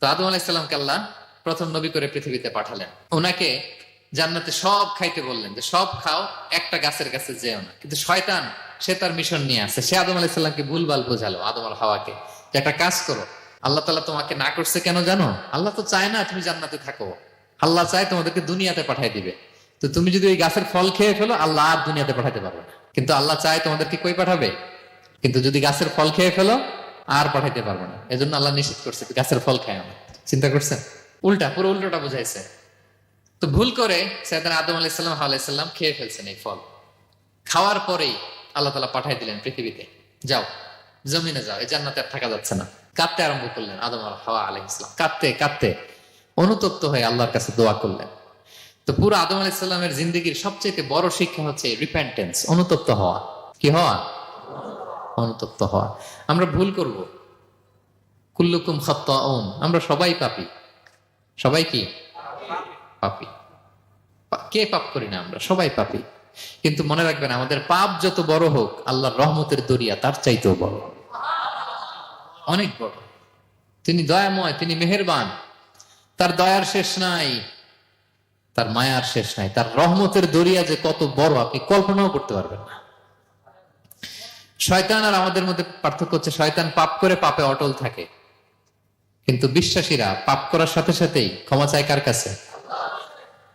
তো আদম আলাইসাল্লামকে আল্লাহ প্রথম নবী করে পৃথিবীতে পাঠালেন। ওনাকে জান্নাতে সব খাইতে বললেন যে, সব খাও, একটা গাছের কাছে যেও না। কিন্তু শয়তান, সে তার মিশন নিয়ে আসে। সে আদম আলাইসাল্লামকে ভুলভাল বোঝালো, আদম আর হাওয়াকে, যে একটা কাজ করো, আল্লাহ তালা তোমাকে না করছে কেন জানো? আল্লাহ তো চায় না তুমি জান্নাতে থাকো। আল্লাহ চায় তোমাদেরকে দুনিয়াতে পাঠাই দিবে। তো তুমি যদি ওই গাছের ফল খেয়ে ফেলো, আল্লাহ আর দুনিয়াতে পাঠাতে পারবে না। কিন্তু আল্লাহ চায় তোমাদেরকে কই পাঠাবে? কিন্তু যদি গাছের ফল খেয়ে ফেলো আর পাঠাইতে পারব না। এজন্য আল্লাহ নিষেধ করছে গাছের ফল খায় না চিন্তা করছেন? উল্টা, পুরো উল্টোটা বুঝাইছে। তো ভুল করে সৈয়দান আদম আলাইসাল্লাম আলাইসাল্লাম খেয়ে ফেলছেন এই ফল। খাওয়ার পরেই আল্লাহ তালা পাঠাই দিলেন পৃথিবীতে। যাও, জমিনে যাও, এই জান্নাতে আর থাকা যাচ্ছে না। কাঁদতে আরম্ভ করলেন আদম আল হাওয়া আলাই ইসলাম কাঁদতে কাঁদতে অনুতপ্ত হয়ে আল্লাহর কাছে দোয়া করলেন। তো পুরো আদম আলাইসাল্লামের জিন্দগির সবচেয়ে বড় শিক্ষা হচ্ছে রিপেন্টেন্স অনুতপ্ত হওয়া। কি হওয়া? অনুতপ্ত হওয়া। আমরা ভুল করব। কুল্লুকুম খত্তাউন। আমরা সবাই পাপি। সবাই কি? পাপি। কে পাপ করি না আমরা? সবাই পাপি। কিন্তু মনে রাখবেন, আমাদের পাপ যত বড় হোক, আল্লাহর রহমতের দরিয়া তার চাইতেও বড়। অনেক বড়। তিনি দয়াময়, তিনি মেহেরবান। তার দয়ার শেষ নাই। তার মায়ার শেষ নাই। তার রহমতের দরিয়া যে কত বড়, আপনি কল্পনাও করতে পারবেন না। শয়তান আর আমাদের মধ্যে পার্থক্য হচ্ছে শয়তান পাপ করে পাপে অটল থাকে। কিন্তু বিশ্বাসীরা পাপ করার সাথে সাথেই ক্ষমা চায় কার কাছে?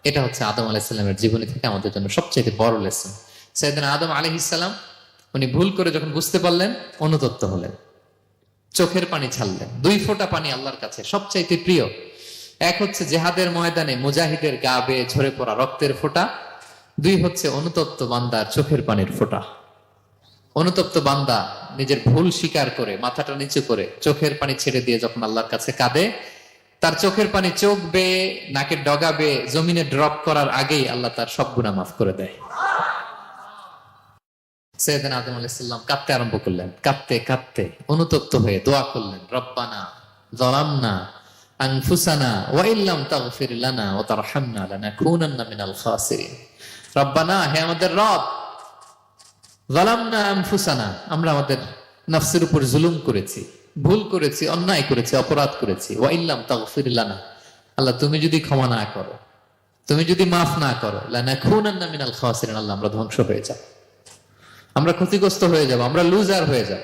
এটা হচ্ছে আদম আলাইসাল্লামের জীবনী থেকে আমাদের জন্য সবচেয়ে বড় লেসন সেদিন আদম আলহিসাল্লাম উনি ভুল করে যখন বুঝতে পারলেন, অনুতপ্ত হলেন। চোখের পানি ছাড়লেন। দুই ফোঁটা পানি আল্লাহর কাছে সবচাইতে প্রিয়। এক হচ্ছে জেহাদের ময়দানে মুজাহিদের গা বেয়ে ঝরে পড়া রক্তের ফোঁটা। দুই হচ্ছে অনুতপ্ত বান্দার চোখের পানির ফোঁটা। অনুতপ্ত বান্দা নিজের ভুল স্বীকার করে, মাথাটা নিচু করে, চোখের পানি ছেড়ে দিয়ে যখন আল্লাহর কাছে কাঁদে, তার চোখের পানি চোখ বেয়ে, নাকের ডগা বেয়ে, জমিনে ড্রপ করার আগেই আল্লাহ তার সব গুণা মাফ করে দেয়। আদম আলাইসাল্লাম কাঁদতে আরম্ভ করলেন। কাঁদতে কাঁদতে অনুতপ্ত হয়ে দোয়া করলেন, রব্বানা জলামনা আনফুসানা ওয়াইল্লাম তাগফির লানা ওয়া তারহামনা মিনাল খাসিরিন। রব্বানা, হে আমাদের রব আনফুসানা, আমরা আমাদের নফসের উপর জুলুম করেছি, ভুল করেছি, অন্যায় করেছি, অপরাধ করেছি। আল্লাহ, তুমি যদি ক্ষমা না করো, তুমি যদি মাফ না করো আল্লাহ, আমরা ধ্বংস হয়ে যাব। আমরা ক্ষতিগ্রস্ত হয়ে যাব, আমরা লুজার হয়ে যাব।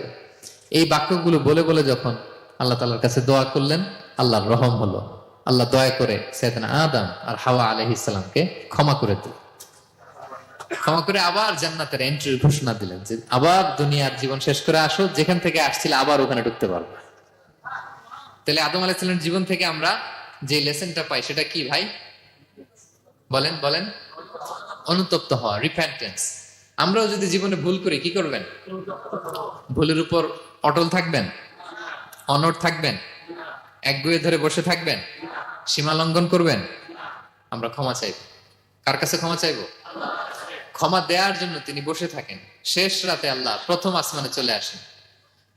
এই বাক্যগুলো বলে বলে যখন আল্লাহ তালার কাছে দোয়া করলেন, আল্লাহর রহম হলো। আল্লাহ দয়া করে সেদিনা আদম আর হাওয়া ইসলামকে ক্ষমা করে দিল ক্ষমা করে আবার জান্নাতের এন্ট্রির ঘোষণা দিলেন যে, আবার দুনিয়ার জীবন শেষ করে আসো, যেখান থেকে আসছিল আবার ওখানে ঢুকতে পারবে। তাহলে আদম আলাইসাল্লামের জীবন থেকে আমরা যে লেসনটা পাই, সেটা কি ভাই? বলেন বলেন। অনুতপ্ত হওয়া রিপেন্টেন্স আমরাও যদি জীবনে ভুল করি, কি করবেন? ভুলের উপর অটল থাকবেন? অনড় থাকবেন? একগুয়ে ধরে বসে থাকবেন? সীমা লঙ্ঘন করবেন? আমরা ক্ষমা চাইব। কার কাছে ক্ষমা চাইব? ক্ষমা দেওয়ার জন্য তিনি বসে থাকেন। শেষ রাতে আল্লাহ প্রথম আসমানে চলে আসেন।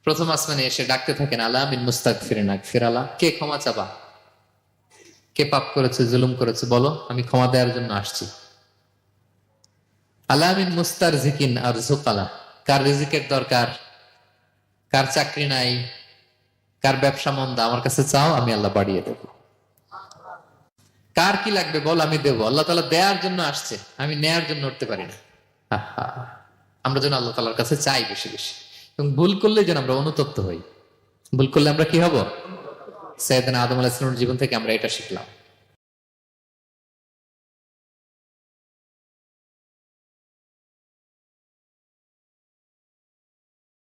প্রথম আসমানে এসে ডাকতে থাকেন, আল্লাহ মিন মুস্তাক ফিরেনাক ফিরালা কে ক্ষমা চাবা? কে পাপ করেছে, জুলুম করেছে, বলো, আমি ক্ষমা দেওয়ার জন্য আসছি। আলামিন মুস্তার জিকিন আর জুকালা কার রিজিকের দরকার? কার চাকরি নাই? কার ব্যবসা মন্দা? আমার কাছে চাও, আমি আল্লাহ বাড়িয়ে দেব। কার কি লাগবে বল, আমি দেবো। আল্লাহ তালা দেওয়ার জন্য আসছে, আমি নেয়ার জন্য উঠতে পারি না। আমরা যেন আল্লাহ তালার কাছে চাই বেশি বেশি। এবং ভুল করলে যেন আমরা অনুতপ্ত হই। ভুল করলে আমরা কি হব? সৈয়দিন আদম আলাহিসের জীবন থেকে আমরা এটা শিখলাম।